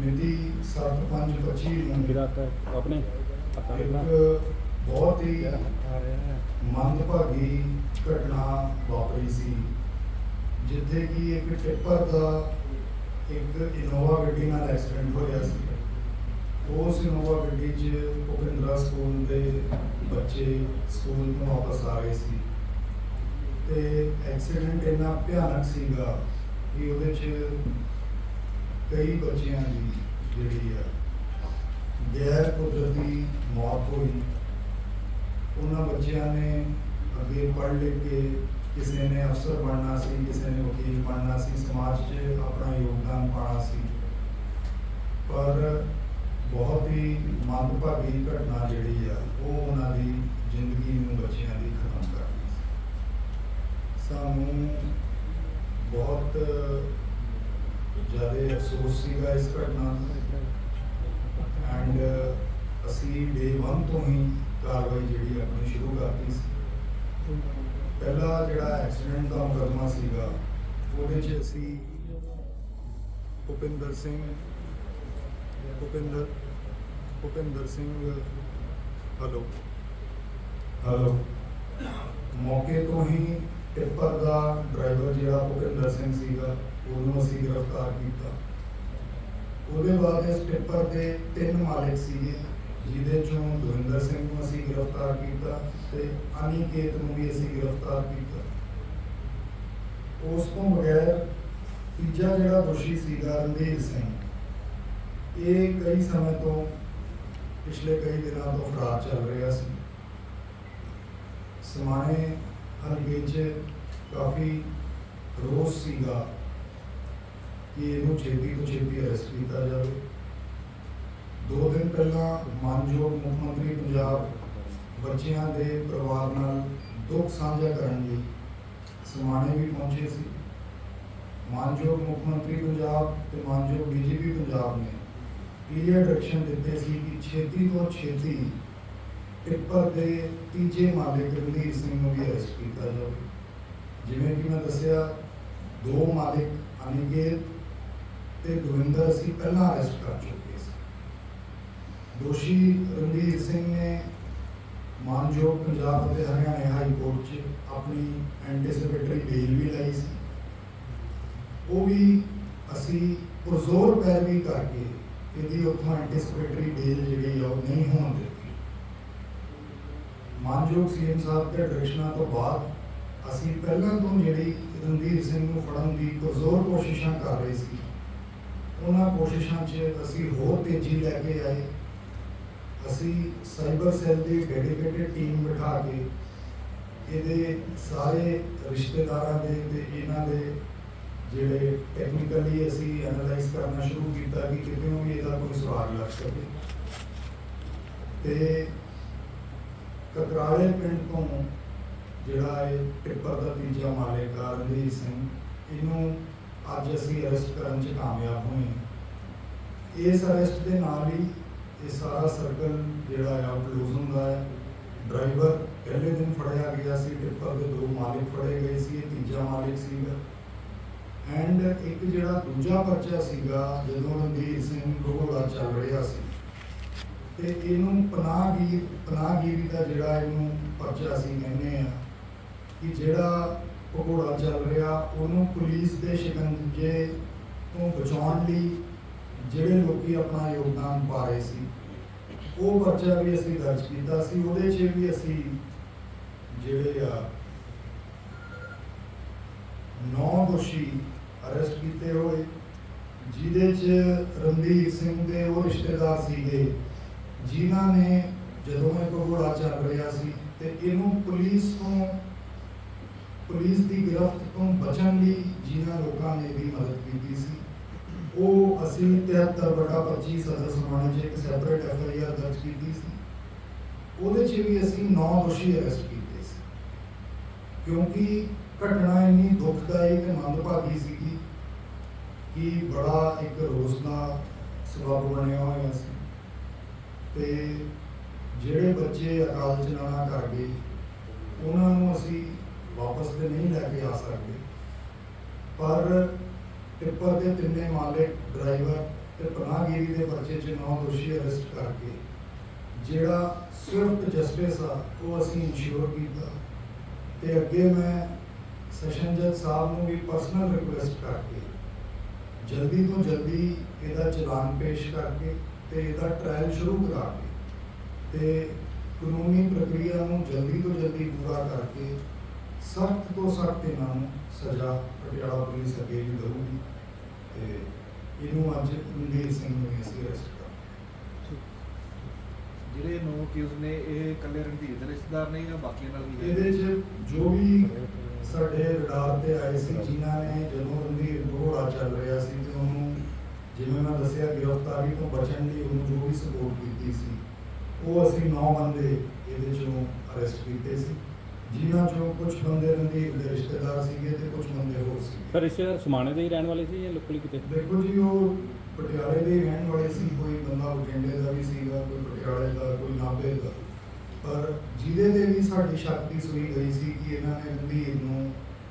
ਮਿਤੀ 7/5/25 ਨੂੰ ਤਾਂ ਆਪਣੇ ਇੱਕ ਬਹੁਤ ਹੈ। ਮੰਦਭਾਗੀ ਘਟਨਾ ਵਾਪਰੀ ਸੀ ਜਿੱਥੇ ਕਿ ਇੱਕ ਟਿੱਪਰ ਦਾ ਇੱਕ ਇਨੋਵਾ ਗੱਡੀ ਨਾਲ ਐਕਸੀਡੈਂਟ ਹੋਇਆ ਸੀ। ਉਸ ਇਨੋਵਾ ਗੱਡੀ 'ਚ ਭੁਪਿੰਦਰਾ ਸਕੂਲ ਦੇ ਬੱਚੇ ਸਕੂਲ ਤੋਂ ਵਾਪਸ ਆ ਰਹੇ ਸੀ। ਤੇ ਐਕਸੀਡੈਂਟ ਇੰਨਾ ਭਿਆਨਕ ਸੀਗਾ ਕਿ ਉਹਦੇ 'ਚ ਕਈ ਬੱਚਿਆਂ ਦੀ ਜਿਹੜੀ ਆ ਗੈਰ ਕੁਦਰਤੀ ਮੌਤ ਹੋਈ। ਉਹਨਾਂ ਬੱਚਿਆਂ ਨੇ ਅੱਗੇ ਪੜ੍ਹ ਲਿਖ ਕੇ ਕਿਸੇ ਨੇ ਅਫਸਰ ਬਣਨਾ ਸੀ, ਕਿਸੇ ਨੇ ਵਕੀਲ ਬਣਨਾ ਸੀ, ਸਮਾਜ 'ਚ ਆਪਣਾ ਯੋਗਦਾਨ ਪਾਉਣਾ ਸੀ। ਪਰ ਬਹੁਤ ਹੀ ਮੰਦਭਾਗੀ ਘਟਨਾ ਜਿਹੜੀ ਆ, ਉਹ ਉਹਨਾਂ ਦੀ ਜ਼ਿੰਦਗੀ ਨੂੰ ਬੱਚਿਆਂ ਦੀ ਖਤਮ ਕਰ ਗਈ ਸੀ। ਸਾਨੂੰ ਬਹੁਤ ਜ਼ਿਆਦਾ ਅਫਸੋਸ ਸੀਗਾ ਇਸ ਘਟਨਾ ਦਾ ਐਂਡ ਅਸੀਂ ਡੇ 1 ਤੋਂ ਹੀ ਕਾਰਵਾਈ ਜਿਹੜੀ ਆਪਣੀ ਸ਼ੁਰੂ ਕਰਤੀ ਸੀ। ਪਹਿਲਾ ਜਿਹੜਾ ਐਕਸੀਡੈਂਟ ਦਾ ਮੁਕੱਦਮਾ ਸੀਗਾ, ਉਹਦੇ 'ਚ ਅਸੀਂ ਭੁਪਿੰਦਰ ਸਿੰਘ, ਭੁਪਿੰਦਰ ਭੁਪਿੰਦਰ ਸਿੰਘ ਹਲੋ ਹਲੋ ਮੌਕੇ ਤੋਂ ਹੀ ਟਿੱਪਰ ਦਾ ਡਰਾਈਵਰ ਜਿਹੜਾ ਭੁਪਿੰਦਰ ਸਿੰਘ ਸੀਗਾ ਉਹਨੂੰ ਅਸੀਂ ਗ੍ਰਿਫਤਾਰ ਕੀਤਾ। ਉਹਦੇ ਬਾਅਦ ਇਸ ਟਿੱਪਰ ਦੇ ਤਿੰਨ ਮਾਲਕ ਸੀਗੇ, ਜਿਹਦੇ ਚੋਂ ਦਵਿੰਦਰ ਸਿੰਘ ਨੂੰ ਅਸੀਂ ਗ੍ਰਿਫਤਾਰ ਕੀਤਾ ਤੇ ਅਨਿਕੇਤ ਨੂੰ ਵੀ ਅਸੀਂ ਗ੍ਰਿਫਤਾਰ ਕੀਤਾ। ਉਸ ਤੋਂ ਬਗੈਰ ਤੀਜਾ ਜਿਹੜਾ ਦੋਸ਼ੀ ਸੀਗਾ ਰਣਧੀਰ ਸਿੰਘ, ਇਹ ਕਈ ਸਮੇਂ ਤੋਂ ਪਿਛਲੇ ਕਈ ਦਿਨਾਂ ਤੋਂ ਫਰਾਰ ਚੱਲ ਰਿਹਾ ਸੀ। ਸਮਾਣੇ ਹਲਕੇ 'ਚ ਕਾਫੀ ਰੋਸ ਸੀਗਾ। ਕਿ ਇਹਨੂੰ ਛੇਤੀ ਤੋਂ ਛੇਤੀ ਅਰੈਸਟ ਕੀਤਾ ਜਾਵੇ। ਦੋ ਦਿਨ ਪਹਿਲਾਂ ਮਾਨਯੋਗ ਮੁੱਖ ਮੰਤਰੀ ਪੰਜਾਬ ਬੱਚਿਆਂ ਦੇ ਪਰਿਵਾਰ ਨਾਲ ਦੁੱਖ ਸਾਂਝਾ ਕਰਨ ਲਈ ਸਮਾਣੇ ਵੀ ਪਹੁੰਚੇ ਸੀ। ਮਾਨਯੋਗ ਮੁੱਖ ਮੰਤਰੀ ਪੰਜਾਬ ਤੇ ਮਾਨਯੋਗ ਡੀਜੀਪੀ ਪੰਜਾਬ ਨੇ ਕਲੀਅਰ ਡਾਇਰੈਕਸ਼ਨ ਦਿੱਤੇ ਸੀ ਕਿ ਛੇਤੀ ਤੋਂ ਛੇਤੀ ਟਿੱਪਰ ਦੇ ਤੀਜੇ ਮਾਲਕ ਰਣਧੀਰ ਸਿੰਘ ਨੂੰ ਵੀ ਅਰੈਸਟ ਕੀਤਾ ਜਾਵੇ। ਜਿਵੇਂ ਕਿ ਮੈਂ ਦੱਸਿਆ, ਦੋ ਮਾਲਿਕ ਅਨਿਕੇਤ ਤੇ ਗਵਿੰਦਰ ਅਸੀਂ ਪਹਿਲਾਂ ਅਰੈਸਟ ਕਰ ਚੁੱਕੇ ਸੀ। ਦੋਸ਼ੀ ਰਣਧੀਰ ਸਿੰਘ ਨੇ ਮਾਨਯੋਗ ਪੰਜਾਬ ਅਤੇ ਹਰਿਆਣਾ ਹਾਈ ਕੋਰਟ 'ਚ ਆਪਣੀ ਐਂਟੀਸਿਪੇਟਰੀ ਬੇਲ ਵੀ ਲਾਈ ਸੀ। ਉਹ ਵੀ ਅਸੀਂ ਪੁਰਜ਼ੋਰ ਪੈਰਵੀ ਕਰਕੇ ਇਹਦੀ ਉੱਥੋਂ ਐਂਟੀਸਿਪੇਟਰੀ ਬੇਲ ਜਿਹੜੀ ਆ ਉਹ ਨਹੀਂ ਹੋਣ ਦਿੱਤੀ। ਮਾਨਯੋਗ ਸੀਐਮ ਸਾਹਿਬ ਦੇ ਡਾਇਰੈਕਸ਼ਨਾਂ ਤੋਂ ਬਾਅਦ ਅਸੀਂ ਪਹਿਲਾਂ ਤੋਂ ਜਿਹੜੀ ਰਣਧੀਰ ਸਿੰਘ ਨੂੰ ਫੜਨ ਦੀ ਪੁਰਜ਼ੋਰ ਕੋਸ਼ਿਸ਼ਾਂ ਕਰ ਰਹੇ ਸੀ ਉਹਨਾਂ ਕੋਸ਼ਿਸ਼ਾਂ 'ਚ ਅਸੀਂ ਹੋਰ ਤੇਜ਼ੀ ਲੈ ਕੇ ਆਏ। ਅਸੀਂ ਸਾਈਬਰ ਸੈੱਲ ਦੀ ਡੈਡੀਕੇਟਿਡ ਟੀਮ ਬਿਠਾ ਕੇ ਇਹਦੇ ਸਾਰੇ ਰਿਸ਼ਤੇਦਾਰਾਂ ਦੇ ਤੇ ਇਹਨਾਂ ਦੇ ਜਿਹੜੇ ਟੈਕਨੀਕਲੀ ਅਸੀਂ ਐਨਾਲਾਈਜ਼ ਕਰਨਾ ਸ਼ੁਰੂ ਕੀਤਾ ਕਿ ਕਿਤੇ ਵੀ ਇਹਦਾ ਕੋਈ ਸਵਾਲ ਲੱਗ ਸਕੇ। ਤੇ ਕਕਰਾਲੇ ਪਿੰਡ ਤੋਂ ਜਿਹੜਾ ਇਹ ਟਿੱਪਰ ਦਾ ਤੀਜਾ ਮਾਲਕ ਆ ਰਣਜੀਤ ਸਿੰਘ, ਇਹਨੂੰ ਅੱਜ ਅਸੀਂ ਅਰੈਸਟ ਕਰਨ 'ਚ ਕਾਮਯਾਬ ਹੋਏ ਹਾਂ। ਇਸ ਅਰੈਸਟ ਦੇ ਨਾਲ ਹੀ ਇਹ ਸਾਰਾ ਸਰਕਲ ਜਿਹੜਾ ਆ ਕਲੋਜ਼ ਹੁੰਦਾ ਹੈ। ਡਰਾਈਵਰ ਪਹਿਲੇ ਦਿਨ ਫੜਿਆ ਗਿਆ ਸੀ ਟਿੱਪਰ ਦੇ ਦੋ ਮਾਲਿਕ ਫੜੇ ਗਏ ਸੀ, ਇਹ ਤੀਜਾ ਮਾਲਿਕ ਸੀਗਾ। ਐਂਡ ਇੱਕ ਜਿਹੜਾ ਦੂਜਾ ਪਰਚਾ ਸੀਗਾ, ਜਦੋਂ ਰਣਧੀਰ ਸਿੰਘ ਗੋਲਾ ਚੱਲ ਰਿਹਾ ਸੀ। ਤੇ ਇਹਨੂੰ ਪਨਾਹਗੀਰ ਪਨਾਹਗੀਰੀ ਦਾ ਜਿਹੜਾ ਇਹਨੂੰ ਪਰਚਾ ਸੀ ਕਹਿੰਦੇ ਆ ਕਿ ਜਿਹੜਾ ਭਗੌੜਾ ਚੱਲ ਰਿਹਾ, ਉਹਨੂੰ ਪੁਲਿਸ ਦੇ ਸ਼ਿਕੰਜੇ ਤੋਂ ਬਚਾਉਣ ਲਈ ਜਿਹੜੇ ਲੋਕੀ ਆਪਣਾ ਯੋਗਦਾਨ ਪਾ ਰਹੇ ਸੀ, ਉਹ ਪਰਚਾ ਵੀ ਅਸੀਂ ਦਰਜ ਕੀਤਾ ਸੀ, ਉਹਦੇ 'ਚ ਵੀ ਅਸੀਂ ਜਿਹੜੇ ਆ ਨੌ ਦੋਸ਼ੀ ਅਰੈਸਟ ਕੀਤੇ ਹੋਏ, ਜਿਹਦੇ 'ਚ ਰਣਧੀਰ ਸਿੰਘ ਦੇ ਉਹ ਰਿਸ਼ਤੇਦਾਰ ਸੀਗੇ, ਜਿਨ੍ਹਾਂ ਨੇ ਜਦੋਂ ਇਹ ਭਗੌੜਾ ਚੱਲ ਰਿਹਾ ਸੀ ਤੇ ਇਹਨੂੰ ਪੁਲਿਸ ਤੋਂ ਪੁਲਿਸ ਦੀ ਗ੍ਰਿਫਤ ਤੋਂ ਬਚਣ ਲਈ ਜਿਨ੍ਹਾਂ ਲੋਕਾਂ ਨੇ ਵੀ ਮਦਦ ਕੀਤੀ ਸੀ, ਉਹ ਅਸੀਂ 73 ਬਟਾ 25 ਸਦਰ ਸਮਾਣੇ 'ਚ ਇੱਕ ਸੈਪਰੇਟ ਐਫ ਆਈ ਆਰ ਦਰਜ ਕੀਤੀ ਸੀ। ਉਹਦੇ 'ਚ ਵੀ ਅਸੀਂ 9 ਦੋਸ਼ੀ ਅਰੈਸਟ ਕੀਤੇ ਸੀ। ਕਿਉਂਕਿ ਘਟਨਾ ਇੰਨੀ ਦੁਖਦਾਈ ਮੰਦਭਾਗੀ ਸੀਗੀ ਕਿ ਬੜਾ ਇੱਕ ਰੋਸ ਦਾ ਸਬਬ ਬਣਿਆ ਹੋਇਆ ਸੀ। ਤੇ ਜਿਹੜੇ ਬੱਚੇ ਅਕਾਲ ਚਲਾਣਾ ਕਰ ਗਏ, ਉਹਨਾਂ ਨੂੰ ਅਸੀਂ ਵਾਪਸ ਤੇ ਨਹੀਂ ਲੈ ਕੇ ਆ ਸਕਦੇ। ਪਰ ਟਿੱਪਰ ਦੇ ਤਿੰਨੇ ਮਾਲਕ, ਡਰਾਈਵਰ ਤੇ ਪਨਾਹਗੀਰੀ ਦੇ ਪਰਚੇ 'ਚ ਨੌ ਦੋਸ਼ੀ ਅਰੈਸਟ ਕਰਕੇ, ਜਿਹੜਾ ਸਵਿਫਟ ਜਸਟਿਸ ਆ, ਉਹ ਅਸੀਂ ਇਨਸ਼ੋਰ ਕੀਤਾ। ਤੇ ਅੱਗੇ ਮੈਂ ਸੈਸ਼ਨ ਜੱਜ ਸਾਹਿਬ ਨੂੰ ਵੀ ਪਰਸਨਲ ਰਿਕੁਐਸਟ ਕਰਕੇ, ਜਲਦੀ ਤੋਂ ਜਲਦੀ ਇਹਦਾ ਚਲਾਨ ਪੇਸ਼ ਕਰਕੇ ਤੇ ਇਹਦਾ ਟ੍ਰਾਇਲ ਸ਼ੁਰੂ ਕਰਾ ਕੇ ਤੇ ਕਾਨੂੰਨੀ ਪ੍ਰਕਿਰਿਆ ਨੂੰ ਜਲਦੀ ਤੋਂ ਜਲਦੀ ਪੂਰਾ ਕਰਕੇ ਸਖਤ ਤੋਂ ਸਖਤ ਇਹਨਾਂ ਨੂੰ ਸਜ਼ਾ ਪਟਿਆਲਾ ਪੁਲਿਸ ਅੱਗੇ ਵੀ ਦਊਗੀ ਤੇ ਇਹਨੂੰ ਅੱਜ ਰਣਵੀਰ ਸਿੰਘ ਨੂੰ ਅਸੀਂ ਅਰੈਸਟ ਜਿਹੜੇ ਨੌ ਕਿਊਜ਼ ਨੇ ਇਹ ਇਕੱਲੇ ਰਣਧੀਰ ਦੇ ਰਿਸ਼ਤੇਦਾਰ ਨੇ ਜਾਂ ਬਾਕੀਆਂ ਨਾਲ ਵੀ ਇਹਦੇ 'ਚ ਜੋ ਵੀ ਸਾਡੇ ਰਡਾਰ ਤੇ ਆਏ ਸੀ ਜਿਨ੍ਹਾਂ ਨੇ ਜਦੋਂ ਰਣਵੀਰ ਘੋੜਾ ਚੱਲ ਰਿਹਾ ਸੀ ਤੇ ਉਹਨੂੰ ਜਿਵੇਂ ਮੈਂ ਦੱਸਿਆ ਗ੍ਰਿਫਤਾਰੀ ਤੋਂ ਬਚਣ ਲਈ ਉਹਨੂੰ ਜੋ ਵੀ ਸਪੋਰਟ ਕੀਤੀ ਸੀ ਉਹ ਅਸੀਂ 9 ਬੰਦੇ ਇਹਦੇ ਚੋਂ ਅਰੈਸਟ ਕੀਤੇ ਸੀ। ਜਿਨ੍ਹਾਂ ਚੋਂ ਕੁਝ ਬੰਦੇ ਰਣਵੀਰ ਦੇ ਰਿਸ਼ਤੇਦਾਰ ਸੀਗੇ ਤੇ ਕੁਝ ਬੰਦੇ ਹੋਰ ਸੀ ਸਰ ਰਿਸ਼ਤੇਦਾਰ ਸਮਾਣੇ ਦੇ ਹੀ ਰਹਿਣ ਵਾਲੇ ਸੀ ਜਾਂ ਲੋਕਲੀ ਕਿਤੇ? ਦੇਖੋ ਜੀ ਉਹ ਪਟਿਆਲੇ ਦੇ ਹੀ ਰਹਿਣ ਵਾਲੇ ਸੀ। ਕੋਈ ਬੰਦਾ ਬਠਿੰਡੇ ਦਾ ਵੀ ਸੀਗਾ ਕੋਈ ਪਟਿਆਲੇ ਦਾ ਕੋਈ ਨਾਭੇ ਦਾ। ਪਰ ਜਿਹਦੇ ਤੇ ਵੀ ਸਾਡੀ ਸ਼ੱਕ ਦੀ ਸੂਈ ਗਈ ਸੀ ਕਿ ਇਹਨਾਂ ਨੇ ਰਣਧੀਰ ਨੂੰ